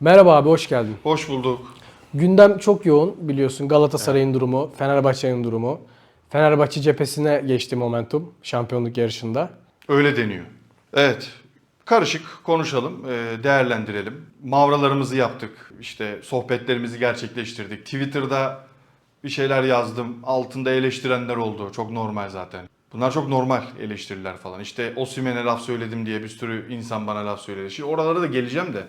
Merhaba abi hoş geldin. Hoş bulduk. Gündem çok yoğun biliyorsun Galatasaray'ın durumu, Fenerbahçe'nin durumu. Fenerbahçe cephesine geçti momentum şampiyonluk yarışında. Öyle deniyor. Evet. Karışık konuşalım, e, değerlendirelim. Mavralarımızı yaptık. işte sohbetlerimizi gerçekleştirdik. Twitter'da bir şeyler yazdım. Altında eleştirenler oldu. Çok normal zaten. Bunlar çok normal eleştiriler falan. İşte Osimhen'e laf söyledim diye bir sürü insan bana laf söyledi. Şimdi oralara da geleceğim de.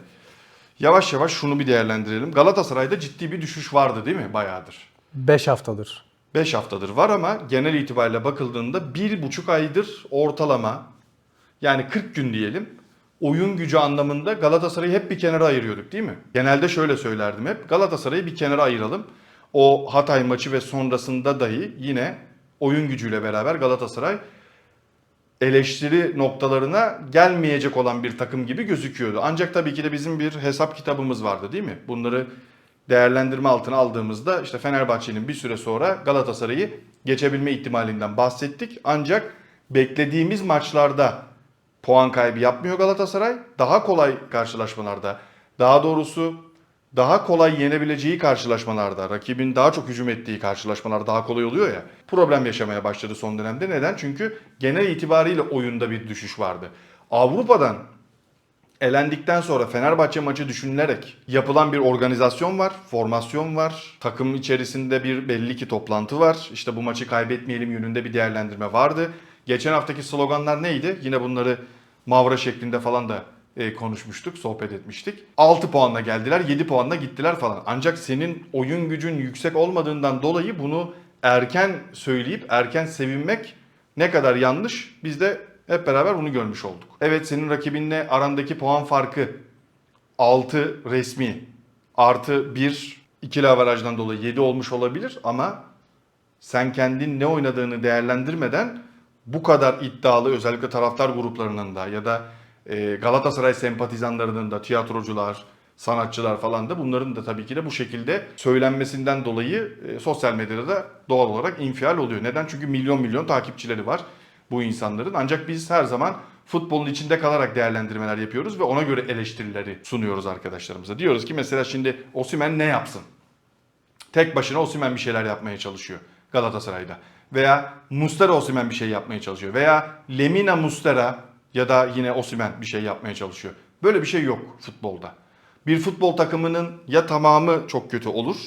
Yavaş yavaş şunu bir değerlendirelim. Galatasaray'da ciddi bir düşüş vardı değil mi? Bayağıdır. 5 haftadır. 5 haftadır var ama genel itibariyle bakıldığında bir buçuk aydır ortalama yani 40 gün diyelim oyun gücü anlamında Galatasaray'ı hep bir kenara ayırıyorduk değil mi? Genelde şöyle söylerdim hep Galatasaray'ı bir kenara ayıralım. O Hatay maçı ve sonrasında dahi yine oyun gücüyle beraber Galatasaray eleştiri noktalarına gelmeyecek olan bir takım gibi gözüküyordu. Ancak tabii ki de bizim bir hesap kitabımız vardı değil mi? Bunları değerlendirme altına aldığımızda işte Fenerbahçe'nin bir süre sonra Galatasaray'ı geçebilme ihtimalinden bahsettik. Ancak beklediğimiz maçlarda puan kaybı yapmıyor Galatasaray. Daha kolay karşılaşmalarda, daha doğrusu daha kolay yenebileceği karşılaşmalarda, rakibin daha çok hücum ettiği karşılaşmalar daha kolay oluyor ya. Problem yaşamaya başladı son dönemde. Neden? Çünkü genel itibariyle oyunda bir düşüş vardı. Avrupa'dan elendikten sonra Fenerbahçe maçı düşünülerek yapılan bir organizasyon var, formasyon var. Takım içerisinde bir belli ki toplantı var. İşte bu maçı kaybetmeyelim yönünde bir değerlendirme vardı. Geçen haftaki sloganlar neydi? Yine bunları Mavra şeklinde falan da e, konuşmuştuk, sohbet etmiştik. 6 puanla geldiler, 7 puanla gittiler falan. Ancak senin oyun gücün yüksek olmadığından dolayı bunu erken söyleyip erken sevinmek ne kadar yanlış biz de hep beraber bunu görmüş olduk. Evet senin rakibinle arandaki puan farkı 6 resmi artı 1 ikili avarajdan dolayı 7 olmuş olabilir ama sen kendin ne oynadığını değerlendirmeden bu kadar iddialı özellikle taraftar gruplarının da ya da e, Galatasaray sempatizanlarının da tiyatrocular, sanatçılar falan da bunların da tabii ki de bu şekilde söylenmesinden dolayı e, sosyal medyada da doğal olarak infial oluyor. Neden? Çünkü milyon milyon takipçileri var bu insanların. Ancak biz her zaman futbolun içinde kalarak değerlendirmeler yapıyoruz ve ona göre eleştirileri sunuyoruz arkadaşlarımıza. Diyoruz ki mesela şimdi Osimhen ne yapsın? Tek başına Osimhen bir şeyler yapmaya çalışıyor Galatasaray'da. Veya Mustera Osimhen bir şey yapmaya çalışıyor. Veya Lemina Mustera ya da yine Osimhen bir şey yapmaya çalışıyor. Böyle bir şey yok futbolda. Bir futbol takımının ya tamamı çok kötü olur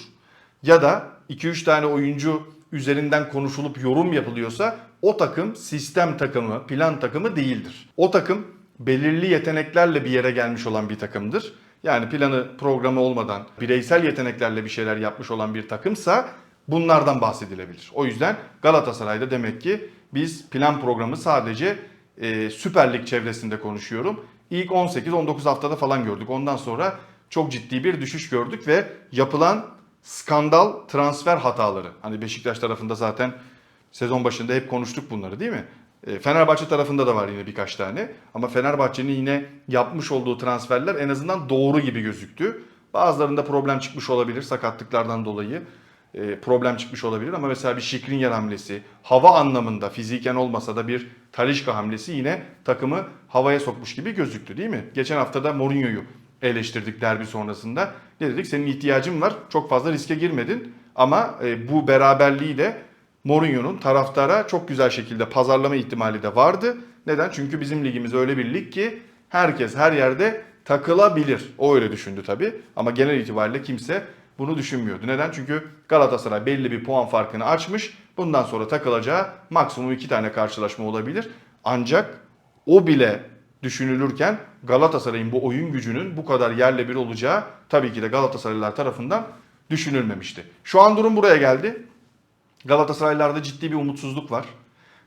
ya da 2-3 tane oyuncu üzerinden konuşulup yorum yapılıyorsa o takım sistem takımı, plan takımı değildir. O takım belirli yeteneklerle bir yere gelmiş olan bir takımdır. Yani planı programı olmadan bireysel yeteneklerle bir şeyler yapmış olan bir takımsa bunlardan bahsedilebilir. O yüzden Galatasaray'da demek ki biz plan programı sadece e, Süper Lig çevresinde konuşuyorum. İlk 18-19 haftada falan gördük. Ondan sonra çok ciddi bir düşüş gördük ve yapılan skandal transfer hataları. Hani Beşiktaş tarafında zaten sezon başında hep konuştuk bunları değil mi? E, Fenerbahçe tarafında da var yine birkaç tane. Ama Fenerbahçe'nin yine yapmış olduğu transferler en azından doğru gibi gözüktü. Bazılarında problem çıkmış olabilir sakatlıklardan dolayı. E, problem çıkmış olabilir ama mesela bir Şikrinyar hamlesi, hava anlamında fiziken olmasa da bir Talişka hamlesi yine takımı havaya sokmuş gibi gözüktü değil mi? Geçen hafta da Mourinho'yu eleştirdik derbi sonrasında. Ne dedik? Senin ihtiyacın var. Çok fazla riske girmedin. Ama e, bu beraberliğiyle Mourinho'nun taraftara çok güzel şekilde pazarlama ihtimali de vardı. Neden? Çünkü bizim ligimiz öyle bir lig ki herkes her yerde takılabilir. O öyle düşündü tabii. Ama genel itibariyle kimse bunu düşünmüyordu. Neden? Çünkü Galatasaray belli bir puan farkını açmış. Bundan sonra takılacağı maksimum iki tane karşılaşma olabilir. Ancak o bile düşünülürken Galatasaray'ın bu oyun gücünün bu kadar yerle bir olacağı tabii ki de Galatasaraylılar tarafından düşünülmemişti. Şu an durum buraya geldi. Galatasaraylılarda ciddi bir umutsuzluk var.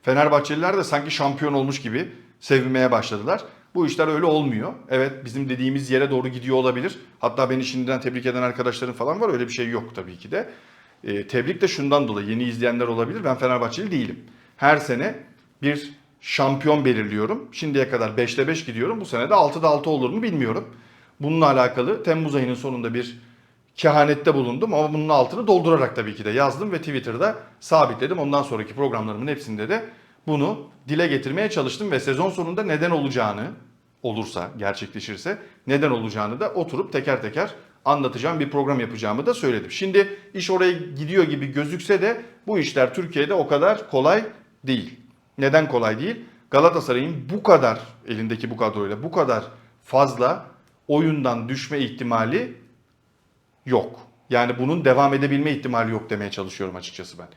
Fenerbahçeliler de sanki şampiyon olmuş gibi sevinmeye başladılar. Bu işler öyle olmuyor. Evet bizim dediğimiz yere doğru gidiyor olabilir. Hatta beni şimdiden tebrik eden arkadaşlarım falan var. Öyle bir şey yok tabii ki de. E, tebrik de şundan dolayı yeni izleyenler olabilir. Ben Fenerbahçeli değilim. Her sene bir şampiyon belirliyorum. Şimdiye kadar 5'te 5 gidiyorum. Bu sene de 6'da 6 olur mu bilmiyorum. Bununla alakalı Temmuz ayının sonunda bir kehanette bulundum ama bunun altını doldurarak tabii ki de yazdım ve Twitter'da sabitledim. Ondan sonraki programlarımın hepsinde de bunu dile getirmeye çalıştım ve sezon sonunda neden olacağını olursa, gerçekleşirse neden olacağını da oturup teker teker anlatacağım bir program yapacağımı da söyledim. Şimdi iş oraya gidiyor gibi gözükse de bu işler Türkiye'de o kadar kolay değil. Neden kolay değil? Galatasaray'ın bu kadar elindeki bu kadroyla bu kadar fazla oyundan düşme ihtimali yok. Yani bunun devam edebilme ihtimali yok demeye çalışıyorum açıkçası ben.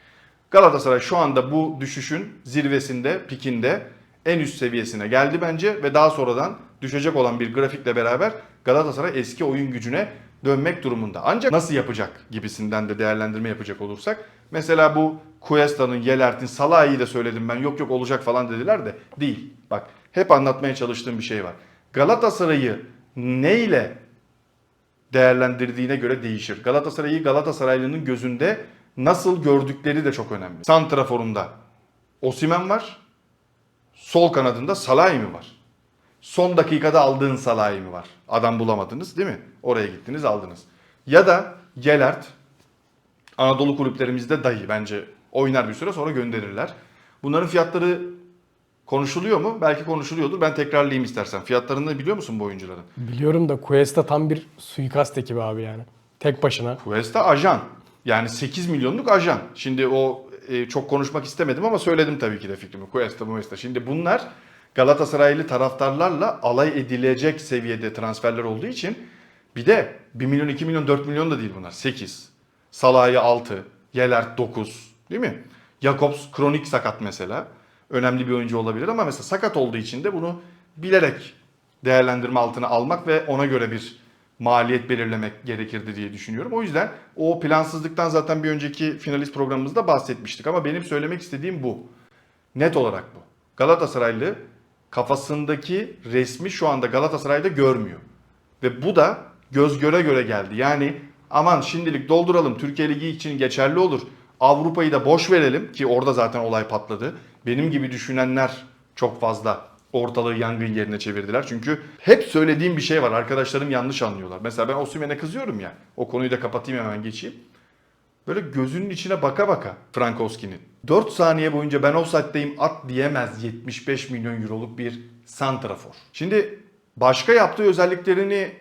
Galatasaray şu anda bu düşüşün zirvesinde, pikinde en üst seviyesine geldi bence ve daha sonradan düşecek olan bir grafikle beraber Galatasaray eski oyun gücüne dönmek durumunda. Ancak nasıl yapacak gibisinden de değerlendirme yapacak olursak mesela bu Cuesta'nın, Yelert'in, Salah'ı da söyledim ben yok yok olacak falan dediler de değil. Bak hep anlatmaya çalıştığım bir şey var. Galatasaray'ı neyle değerlendirdiğine göre değişir. Galatasaray'ı Galatasaraylı'nın gözünde nasıl gördükleri de çok önemli. Santrafor'unda Osimen var. Sol kanadında Salah'ı mı var? Son dakikada aldığın Salah'ı mı var? Adam bulamadınız değil mi? Oraya gittiniz aldınız. Ya da Gelert Anadolu kulüplerimizde dayı bence oynar bir süre sonra gönderirler. Bunların fiyatları konuşuluyor mu? Belki konuşuluyordur. Ben tekrarlayayım istersen. Fiyatlarını biliyor musun bu oyuncuların? Biliyorum da Cuesta tam bir suikast ekibi abi yani. Tek başına. Cuesta ajan. Yani 8 milyonluk ajan. Şimdi o e, çok konuşmak istemedim ama söyledim tabii ki de fikrimi. Cuesta, Cuesta. Şimdi bunlar Galatasaraylı taraftarlarla alay edilecek seviyede transferler olduğu için bir de 1 milyon, 2 milyon, 4 milyon da değil bunlar. 8. Salah'ı 6. Yelert 9. Değil mi? Jakobs kronik sakat mesela. Önemli bir oyuncu olabilir ama mesela sakat olduğu için de bunu bilerek değerlendirme altına almak ve ona göre bir maliyet belirlemek gerekirdi diye düşünüyorum. O yüzden o plansızlıktan zaten bir önceki finalist programımızda bahsetmiştik ama benim söylemek istediğim bu. Net olarak bu. Galatasaraylı kafasındaki resmi şu anda Galatasaray'da görmüyor. Ve bu da göz göre göre geldi. Yani aman şimdilik dolduralım Türkiye Ligi için geçerli olur. Avrupa'yı da boş verelim ki orada zaten olay patladı. Benim gibi düşünenler çok fazla ortalığı yangın yerine çevirdiler. Çünkü hep söylediğim bir şey var. Arkadaşlarım yanlış anlıyorlar. Mesela ben Osimhen'e kızıyorum ya. O konuyu da kapatayım hemen geçeyim. Böyle gözünün içine baka baka Frankowski'nin. 4 saniye boyunca ben offside'deyim at diyemez 75 milyon euroluk bir santrafor. Şimdi başka yaptığı özelliklerini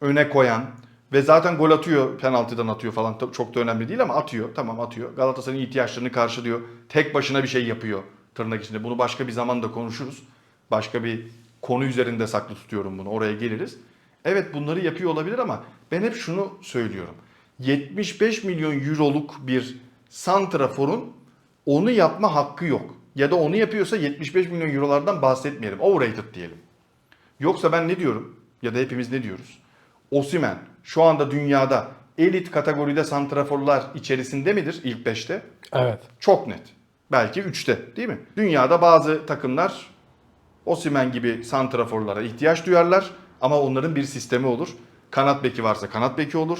öne koyan ve zaten gol atıyor, penaltıdan atıyor falan çok da önemli değil ama atıyor. Tamam atıyor. Galatasaray'ın ihtiyaçlarını karşılıyor. Tek başına bir şey yapıyor tırnak içinde. Bunu başka bir zaman da konuşuruz. Başka bir konu üzerinde saklı tutuyorum bunu. Oraya geliriz. Evet bunları yapıyor olabilir ama ben hep şunu söylüyorum. 75 milyon euroluk bir santraforun onu yapma hakkı yok. Ya da onu yapıyorsa 75 milyon eurolardan bahsetmeyelim. Overrated diyelim. Yoksa ben ne diyorum? Ya da hepimiz ne diyoruz? Osimen şu anda dünyada elit kategoride santraforlar içerisinde midir ilk 5'te? Evet. Çok net. Belki 3'te değil mi? Dünyada bazı takımlar Osimen gibi santraforlara ihtiyaç duyarlar ama onların bir sistemi olur. Kanat beki varsa kanat beki olur.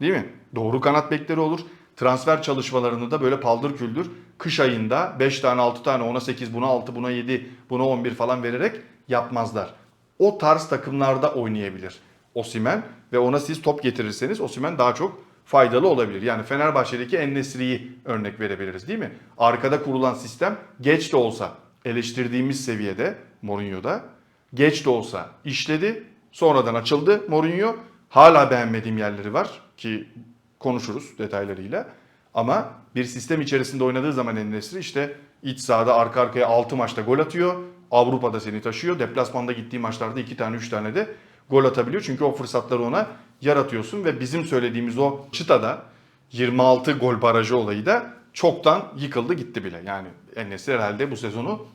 Değil mi? Doğru kanat bekleri olur. Transfer çalışmalarını da böyle paldır küldür kış ayında 5 tane 6 tane ona 8 buna 6 buna 7 buna 11 falan vererek yapmazlar. O tarz takımlarda oynayabilir Osimen ve ona siz top getirirseniz Osimen daha çok faydalı olabilir. Yani Fenerbahçe'deki Ennesri'yi örnek verebiliriz değil mi? Arkada kurulan sistem geç de olsa eleştirdiğimiz seviyede Mourinho'da geç de olsa işledi. Sonradan açıldı Mourinho. Hala beğenmediğim yerleri var ki konuşuruz detaylarıyla. Ama bir sistem içerisinde oynadığı zaman Ennesri işte iç sahada arka arkaya 6 maçta gol atıyor. Avrupa'da seni taşıyor. Deplasmanda gittiği maçlarda 2 tane 3 tane de gol atabiliyor. Çünkü o fırsatları ona yaratıyorsun ve bizim söylediğimiz o çıtada 26 gol barajı olayı da çoktan yıkıldı gitti bile. Yani Enes'i herhalde bu sezonu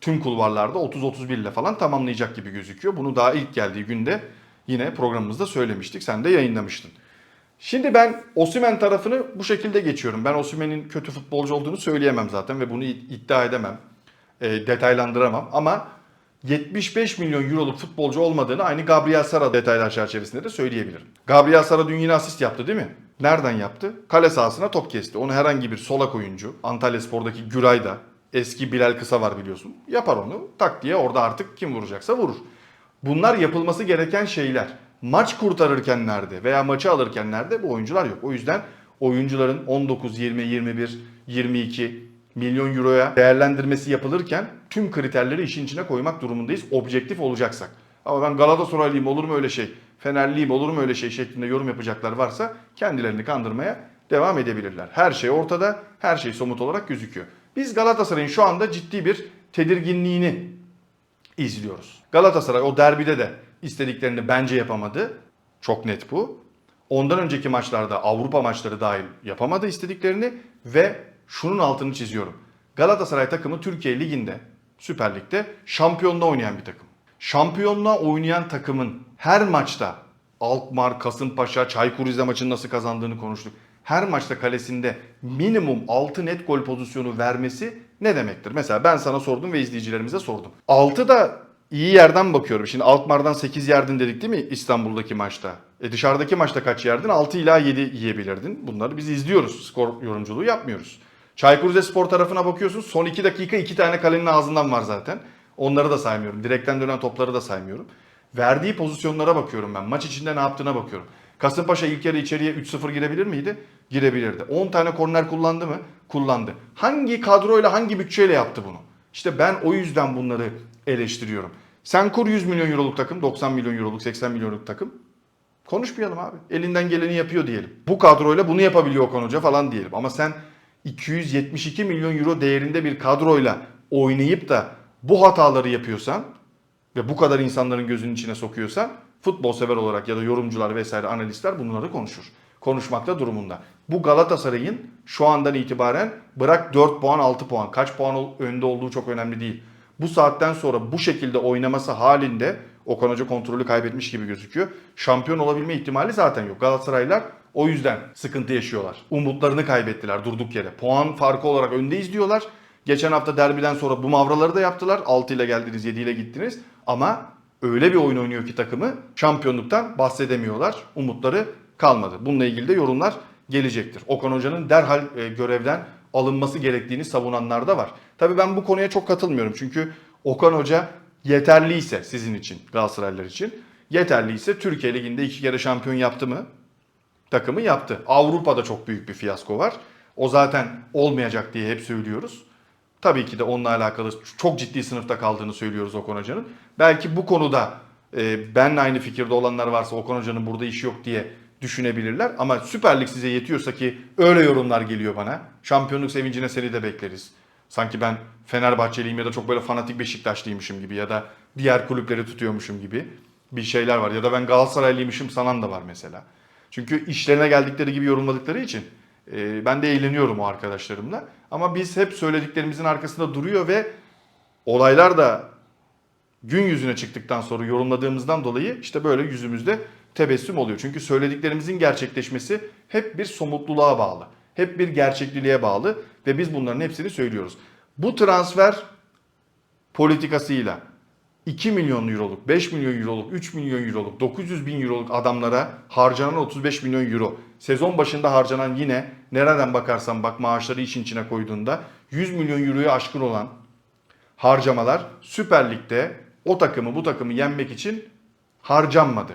tüm kulvarlarda 30-31 ile falan tamamlayacak gibi gözüküyor. Bunu daha ilk geldiği günde yine programımızda söylemiştik. Sen de yayınlamıştın. Şimdi ben Osimen tarafını bu şekilde geçiyorum. Ben Osimen'in kötü futbolcu olduğunu söyleyemem zaten ve bunu iddia edemem. E, detaylandıramam ama 75 milyon euroluk futbolcu olmadığını aynı Gabriel Sara detaylar çerçevesinde de söyleyebilirim. Gabriel Sara dün yine asist yaptı değil mi? Nereden yaptı? Kale sahasına top kesti. Onu herhangi bir solak oyuncu, Antalya Spor'daki Güray'da, eski Bilal Kısa var biliyorsun. Yapar onu. Tak diye orada artık kim vuracaksa vurur. Bunlar yapılması gereken şeyler. Maç kurtarırken nerede veya maçı alırken nerede bu oyuncular yok. O yüzden oyuncuların 19, 20, 21, 22 milyon euroya değerlendirmesi yapılırken tüm kriterleri işin içine koymak durumundayız objektif olacaksak. Ama ben Galatasaraylıyım olur mu öyle şey, Fenerliyim olur mu öyle şey şeklinde yorum yapacaklar varsa kendilerini kandırmaya devam edebilirler. Her şey ortada, her şey somut olarak gözüküyor. Biz Galatasaray'ın şu anda ciddi bir tedirginliğini izliyoruz. Galatasaray o derbide de istediklerini bence yapamadı. Çok net bu. Ondan önceki maçlarda Avrupa maçları dahil yapamadı istediklerini ve şunun altını çiziyorum. Galatasaray takımı Türkiye Ligi'nde, Süper Lig'de şampiyonluğa oynayan bir takım. Şampiyonluğa oynayan takımın her maçta Alkmaar, Kasımpaşa, Çaykur Rize maçını nasıl kazandığını konuştuk. Her maçta kalesinde minimum 6 net gol pozisyonu vermesi ne demektir? Mesela ben sana sordum ve izleyicilerimize sordum. 6 da iyi yerden bakıyorum. Şimdi Alkmaar'dan 8 yerdin dedik değil mi İstanbul'daki maçta? E dışarıdaki maçta kaç yerdin? 6 ila 7 yiyebilirdin. Bunları biz izliyoruz. Skor yorumculuğu yapmıyoruz. Çaykur Rizespor tarafına bakıyorsun. Son 2 dakika 2 tane kalenin ağzından var zaten. Onları da saymıyorum. Direkten dönen topları da saymıyorum. Verdiği pozisyonlara bakıyorum ben. Maç içinde ne yaptığına bakıyorum. Kasımpaşa ilk yarı içeriye 3-0 girebilir miydi? Girebilirdi. 10 tane korner kullandı mı? Kullandı. Hangi kadroyla hangi bütçeyle yaptı bunu? İşte ben o yüzden bunları eleştiriyorum. Sen kur 100 milyon euroluk takım, 90 milyon euroluk, 80 milyonluk takım. Konuşmayalım abi. Elinden geleni yapıyor diyelim. Bu kadroyla bunu yapabiliyor Okan Hoca falan diyelim. Ama sen 272 milyon euro değerinde bir kadroyla oynayıp da bu hataları yapıyorsan ve bu kadar insanların gözünün içine sokuyorsan futbol sever olarak ya da yorumcular vesaire analistler bunları konuşur. Konuşmakta durumunda. Bu Galatasaray'ın şu andan itibaren bırak 4 puan 6 puan kaç puan önde olduğu çok önemli değil. Bu saatten sonra bu şekilde oynaması halinde Okan Hoca kontrolü kaybetmiş gibi gözüküyor. Şampiyon olabilme ihtimali zaten yok. Galatasaraylar o yüzden sıkıntı yaşıyorlar. Umutlarını kaybettiler durduk yere. Puan farkı olarak öndeyiz diyorlar. Geçen hafta derbiden sonra bu mavraları da yaptılar. 6 ile geldiniz, 7 ile gittiniz. Ama öyle bir oyun oynuyor ki takımı şampiyonluktan bahsedemiyorlar. Umutları kalmadı. Bununla ilgili de yorumlar gelecektir. Okan Hoca'nın derhal e, görevden alınması gerektiğini savunanlar da var. Tabii ben bu konuya çok katılmıyorum. Çünkü Okan Hoca yeterliyse sizin için, Galatasaraylılar için yeterliyse Türkiye Ligi'nde iki kere şampiyon yaptı mı? takımı yaptı. Avrupa'da çok büyük bir fiyasko var. O zaten olmayacak diye hep söylüyoruz. Tabii ki de onunla alakalı çok ciddi sınıfta kaldığını söylüyoruz Okan Hoca'nın. Belki bu konuda e, benle aynı fikirde olanlar varsa Okan Hoca'nın burada işi yok diye düşünebilirler. Ama Süper Lig size yetiyorsa ki öyle yorumlar geliyor bana. Şampiyonluk sevincine seni de bekleriz. Sanki ben Fenerbahçeliyim ya da çok böyle fanatik Beşiktaşlıymışım gibi ya da diğer kulüpleri tutuyormuşum gibi bir şeyler var. Ya da ben Galatasaraylıymışım sanan da var mesela. Çünkü işlerine geldikleri gibi yorumladıkları için e, ben de eğleniyorum o arkadaşlarımla. Ama biz hep söylediklerimizin arkasında duruyor ve olaylar da gün yüzüne çıktıktan sonra yorumladığımızdan dolayı işte böyle yüzümüzde tebessüm oluyor. Çünkü söylediklerimizin gerçekleşmesi hep bir somutluluğa bağlı. Hep bir gerçekliliğe bağlı ve biz bunların hepsini söylüyoruz. Bu transfer politikasıyla 2 milyon euroluk, 5 milyon euroluk, 3 milyon euroluk, 900 bin euroluk adamlara harcanan 35 milyon euro. Sezon başında harcanan yine nereden bakarsan bak maaşları işin içine koyduğunda 100 milyon euroyu aşkın olan harcamalar Süper Lig'de o takımı bu takımı yenmek için harcanmadı.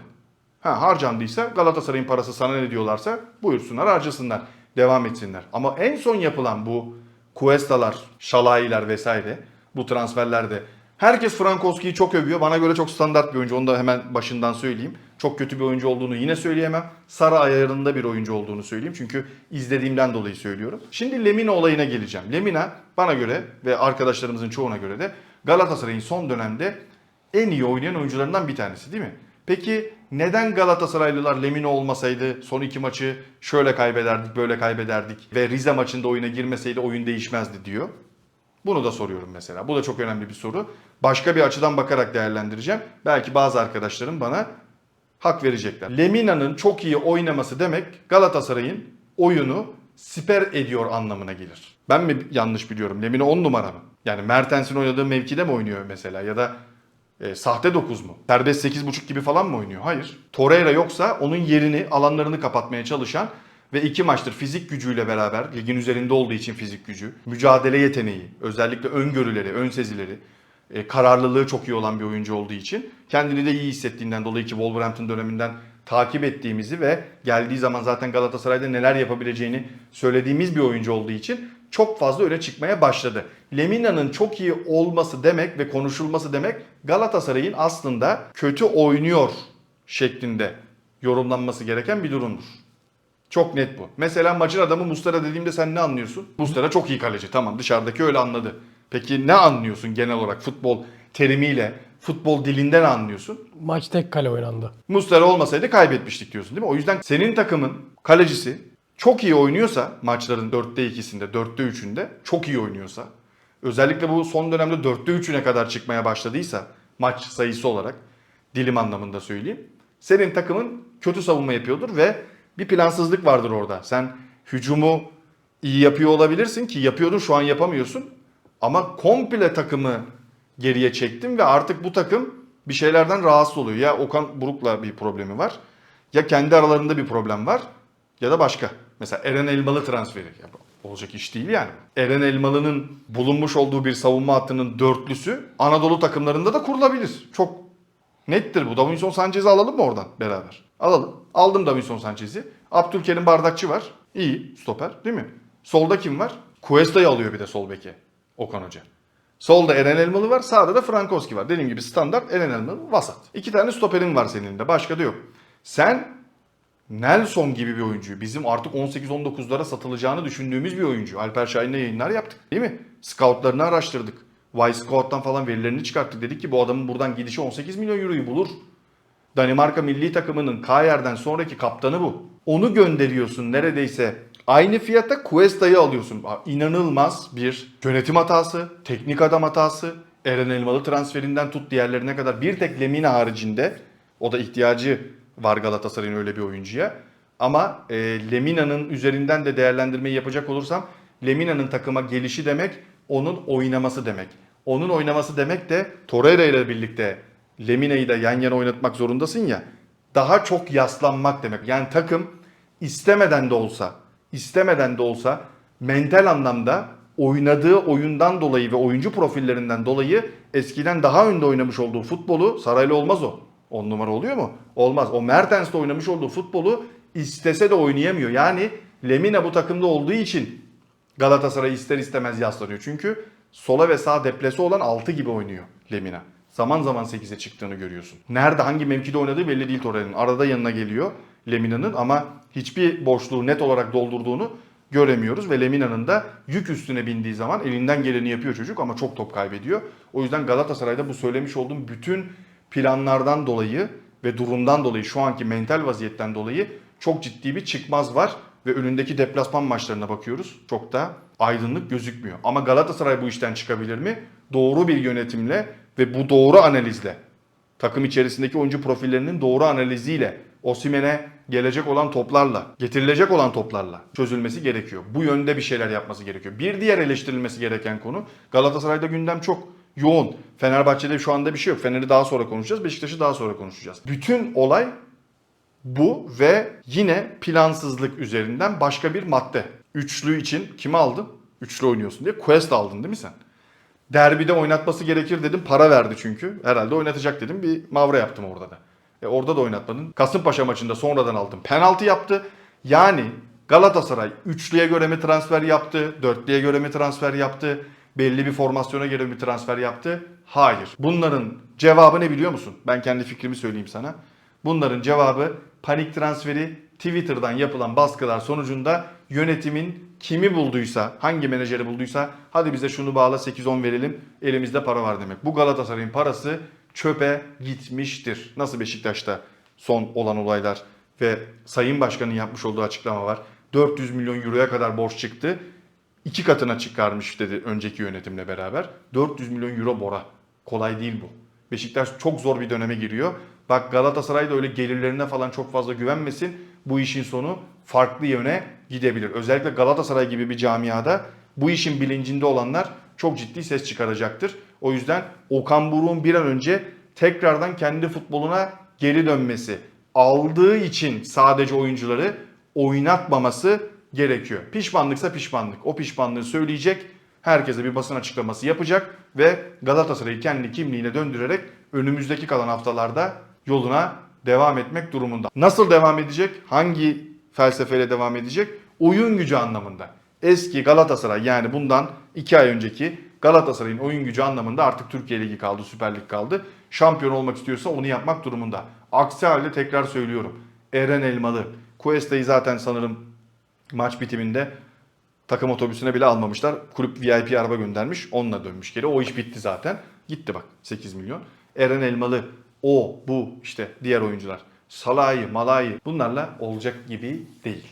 Ha harcandıysa Galatasaray'ın parası sana ne diyorlarsa buyursunlar harcasınlar. Devam etsinler. Ama en son yapılan bu Cuesta'lar, Şalayiler vesaire bu transferlerde herkes Frankowski'yi çok övüyor. Bana göre çok standart bir oyuncu. Onu da hemen başından söyleyeyim. Çok kötü bir oyuncu olduğunu yine söyleyemem. Sarı ayarında bir oyuncu olduğunu söyleyeyim. Çünkü izlediğimden dolayı söylüyorum. Şimdi Lemina olayına geleceğim. Lemina bana göre ve arkadaşlarımızın çoğuna göre de Galatasaray'ın son dönemde en iyi oynayan oyuncularından bir tanesi değil mi? Peki neden Galatasaraylılar Lemina olmasaydı son iki maçı şöyle kaybederdik böyle kaybederdik ve Rize maçında oyuna girmeseydi oyun değişmezdi diyor. Bunu da soruyorum mesela. Bu da çok önemli bir soru. Başka bir açıdan bakarak değerlendireceğim. Belki bazı arkadaşlarım bana hak verecekler. Lemina'nın çok iyi oynaması demek Galatasaray'ın oyunu siper ediyor anlamına gelir. Ben mi yanlış biliyorum? Lemina 10 numara mı? Yani Mertens'in oynadığı mevkide mi oynuyor mesela? Ya da e, sahte 9 mu? Serbest 8.5 gibi falan mı oynuyor? Hayır. Torreira yoksa onun yerini, alanlarını kapatmaya çalışan ve iki maçtır fizik gücüyle beraber, ligin üzerinde olduğu için fizik gücü, mücadele yeteneği, özellikle öngörüleri, ön sezileri, e, kararlılığı çok iyi olan bir oyuncu olduğu için kendini de iyi hissettiğinden dolayı ki Wolverhampton döneminden takip ettiğimizi ve geldiği zaman zaten Galatasaray'da neler yapabileceğini söylediğimiz bir oyuncu olduğu için çok fazla öne çıkmaya başladı. Lemina'nın çok iyi olması demek ve konuşulması demek Galatasaray'ın aslında kötü oynuyor şeklinde yorumlanması gereken bir durumdur. Çok net bu. Mesela maçın adamı Mustara dediğimde sen ne anlıyorsun? Mustara çok iyi kaleci. Tamam dışarıdaki öyle anladı. Peki ne anlıyorsun genel olarak futbol terimiyle, futbol dilinden anlıyorsun? Maç tek kale oynandı. Mustara olmasaydı kaybetmiştik diyorsun değil mi? O yüzden senin takımın kalecisi çok iyi oynuyorsa maçların 4'te 2'sinde, 4'te 3'ünde çok iyi oynuyorsa özellikle bu son dönemde 4'te 3'üne kadar çıkmaya başladıysa maç sayısı olarak dilim anlamında söyleyeyim. Senin takımın kötü savunma yapıyordur ve bir plansızlık vardır orada. Sen hücumu iyi yapıyor olabilirsin ki yapıyordun şu an yapamıyorsun. Ama komple takımı geriye çektim ve artık bu takım bir şeylerden rahatsız oluyor. Ya Okan Buruk'la bir problemi var ya kendi aralarında bir problem var ya da başka. Mesela Eren Elmalı transferi. Ya olacak iş değil yani. Eren Elmalı'nın bulunmuş olduğu bir savunma hattının dörtlüsü Anadolu takımlarında da kurulabilir. Çok nettir bu. Davinson Sanchez'i alalım mı oradan beraber? Alalım. Aldım Davinson Sanchez'i. Abdülkerim Bardakçı var. İyi stoper değil mi? Solda kim var? Cuesta'yı alıyor bir de sol beke. Okan Hoca. Solda Eren Elmalı var, sağda da Frankowski var. Dediğim gibi standart Eren Elmalı vasat. İki tane stoperin var senin de, başka da yok. Sen Nelson gibi bir oyuncuyu, bizim artık 18-19'lara satılacağını düşündüğümüz bir oyuncu. Alper Şahin'le yayınlar yaptık değil mi? Scoutlarını araştırdık. Y-Scout'tan falan verilerini çıkarttık. Dedik ki bu adamın buradan gidişi 18 milyon euroyu bulur. Danimarka milli takımının Kayer'den sonraki kaptanı bu. Onu gönderiyorsun neredeyse aynı fiyata Cuesta'yı alıyorsun. İnanılmaz bir yönetim hatası, teknik adam hatası. Eren Elmalı transferinden tut diğerlerine kadar bir tek Lemina haricinde o da ihtiyacı var Galatasaray'ın öyle bir oyuncuya. Ama e, Lemina'nın üzerinden de değerlendirmeyi yapacak olursam Lemina'nın takıma gelişi demek onun oynaması demek. Onun oynaması demek de Torreira ile birlikte Lemina'yı da yan yana oynatmak zorundasın ya. Daha çok yaslanmak demek. Yani takım istemeden de olsa, istemeden de olsa mental anlamda oynadığı oyundan dolayı ve oyuncu profillerinden dolayı eskiden daha önde oynamış olduğu futbolu Saraylı olmaz o. 10 numara oluyor mu? Olmaz. O Mertens'te oynamış olduğu futbolu istese de oynayamıyor. Yani Lemina bu takımda olduğu için Galatasaray ister istemez yaslanıyor. Çünkü sola ve sağ deplesi olan 6 gibi oynuyor Lemina. Zaman zaman 8'e çıktığını görüyorsun. Nerede hangi mevkide oynadığı belli değil Torreira'nın. Arada yanına geliyor Lemina'nın ama hiçbir boşluğu net olarak doldurduğunu göremiyoruz. Ve Lemina'nın da yük üstüne bindiği zaman elinden geleni yapıyor çocuk ama çok top kaybediyor. O yüzden Galatasaray'da bu söylemiş olduğum bütün planlardan dolayı ve durumdan dolayı şu anki mental vaziyetten dolayı çok ciddi bir çıkmaz var ve önündeki deplasman maçlarına bakıyoruz. Çok da aydınlık gözükmüyor. Ama Galatasaray bu işten çıkabilir mi? Doğru bir yönetimle ve bu doğru analizle takım içerisindeki oyuncu profillerinin doğru analiziyle Osimhen'e gelecek olan toplarla, getirilecek olan toplarla çözülmesi gerekiyor. Bu yönde bir şeyler yapması gerekiyor. Bir diğer eleştirilmesi gereken konu Galatasaray'da gündem çok yoğun. Fenerbahçe'de şu anda bir şey yok. Fener'i daha sonra konuşacağız. Beşiktaş'ı daha sonra konuşacağız. Bütün olay bu ve yine plansızlık üzerinden başka bir madde. Üçlü için kimi aldın? Üçlü oynuyorsun diye Quest aldın değil mi sen? Derbide oynatması gerekir dedim. Para verdi çünkü. Herhalde oynatacak dedim. Bir mavra yaptım orada da. E orada da oynatmadın. Kasımpaşa maçında sonradan aldım. Penaltı yaptı. Yani Galatasaray üçlüye göre mi transfer yaptı? Dörtlüye göre mi transfer yaptı? Belli bir formasyona göre mi transfer yaptı? Hayır. Bunların cevabı ne biliyor musun? Ben kendi fikrimi söyleyeyim sana. Bunların cevabı panik transferi Twitter'dan yapılan baskılar sonucunda yönetimin kimi bulduysa, hangi menajeri bulduysa hadi bize şunu bağla 8-10 verelim elimizde para var demek. Bu Galatasaray'ın parası çöpe gitmiştir. Nasıl Beşiktaş'ta son olan olaylar ve Sayın Başkan'ın yapmış olduğu açıklama var. 400 milyon euroya kadar borç çıktı. İki katına çıkarmış dedi önceki yönetimle beraber. 400 milyon euro bora. Kolay değil bu. Beşiktaş çok zor bir döneme giriyor. Bak Galatasaray da öyle gelirlerine falan çok fazla güvenmesin. Bu işin sonu farklı yöne gidebilir. Özellikle Galatasaray gibi bir camiada bu işin bilincinde olanlar çok ciddi ses çıkaracaktır. O yüzden Okan Buruk'un bir an önce tekrardan kendi futboluna geri dönmesi, aldığı için sadece oyuncuları oynatmaması gerekiyor. Pişmanlıksa pişmanlık. O pişmanlığı söyleyecek, herkese bir basın açıklaması yapacak ve Galatasaray'ı kendi kimliğine döndürerek önümüzdeki kalan haftalarda yoluna devam etmek durumunda. Nasıl devam edecek? Hangi felsefeyle devam edecek? Oyun gücü anlamında. Eski Galatasaray yani bundan 2 ay önceki Galatasaray'ın oyun gücü anlamında artık Türkiye Ligi kaldı, Süper Lig kaldı. Şampiyon olmak istiyorsa onu yapmak durumunda. Aksi halde tekrar söylüyorum. Eren Elmalı, Cuesta'yı zaten sanırım maç bitiminde takım otobüsüne bile almamışlar. Kulüp VIP araba göndermiş. Onunla dönmüş geri. O iş bitti zaten. Gitti bak 8 milyon. Eren Elmalı, o, bu işte diğer oyuncular. Salahi, Malahi bunlarla olacak gibi değil.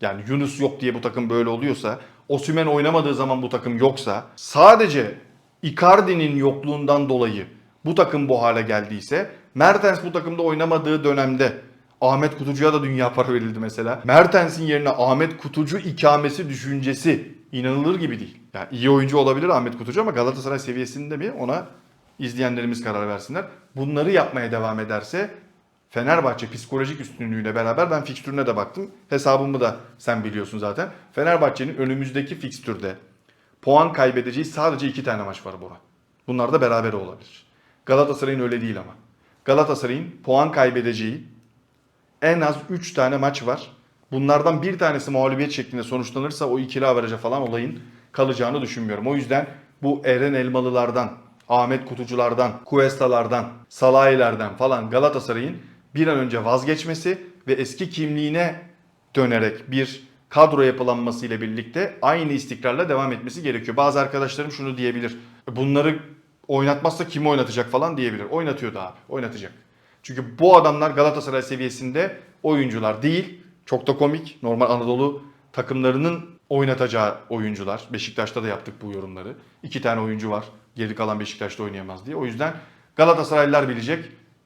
Yani Yunus yok diye bu takım böyle oluyorsa, Osimhen oynamadığı zaman bu takım yoksa, sadece Icardi'nin yokluğundan dolayı bu takım bu hale geldiyse, Mertens bu takımda oynamadığı dönemde Ahmet Kutucu'ya da dünya para verildi mesela. Mertens'in yerine Ahmet Kutucu ikamesi düşüncesi inanılır gibi değil. Yani iyi oyuncu olabilir Ahmet Kutucu ama Galatasaray seviyesinde mi ona izleyenlerimiz karar versinler. Bunları yapmaya devam ederse Fenerbahçe psikolojik üstünlüğüyle beraber ben fikstürüne de baktım. Hesabımı da sen biliyorsun zaten. Fenerbahçe'nin önümüzdeki fikstürde puan kaybedeceği sadece iki tane maç var Bora. Bunlar da beraber olabilir. Galatasaray'ın öyle değil ama. Galatasaray'ın puan kaybedeceği en az 3 tane maç var. Bunlardan bir tanesi mağlubiyet şeklinde sonuçlanırsa o ikili averaja falan olayın kalacağını düşünmüyorum. O yüzden bu Eren Elmalılardan, Ahmet Kutuculardan, Cuesta'lardan, Salahilerden falan Galatasaray'ın bir an önce vazgeçmesi ve eski kimliğine dönerek bir kadro yapılanması ile birlikte aynı istikrarla devam etmesi gerekiyor. Bazı arkadaşlarım şunu diyebilir. Bunları oynatmazsa kim oynatacak falan diyebilir. Oynatıyordu abi. Oynatacak. Çünkü bu adamlar Galatasaray seviyesinde oyuncular değil. Çok da komik. Normal Anadolu takımlarının oynatacağı oyuncular. Beşiktaş'ta da yaptık bu yorumları. İki tane oyuncu var. Geri kalan Beşiktaş'ta oynayamaz diye. O yüzden Galatasaraylılar bilecek.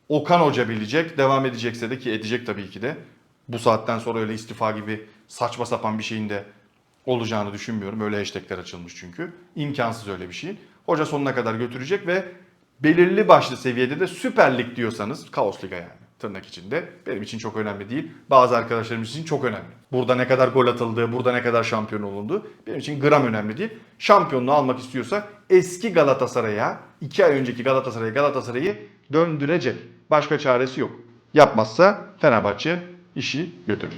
Okan Hoca bilecek. Devam edecekse de ki edecek tabii ki de. Bu saatten sonra öyle istifa gibi saçma sapan bir şeyin de olacağını düşünmüyorum. Öyle hashtagler açılmış çünkü. İmkansız öyle bir şey. Hoca sonuna kadar götürecek ve belirli başlı seviyede de Süper Lig diyorsanız Kaos Liga yani tırnak içinde benim için çok önemli değil. Bazı arkadaşlarımız için çok önemli. Burada ne kadar gol atıldı, burada ne kadar şampiyon olundu benim için gram önemli değil. Şampiyonluğu almak istiyorsa eski Galatasaray'a, iki ay önceki Galatasaray'a Galatasaray'ı döndürecek. Başka çaresi yok. Yapmazsa Fenerbahçe işi götürür.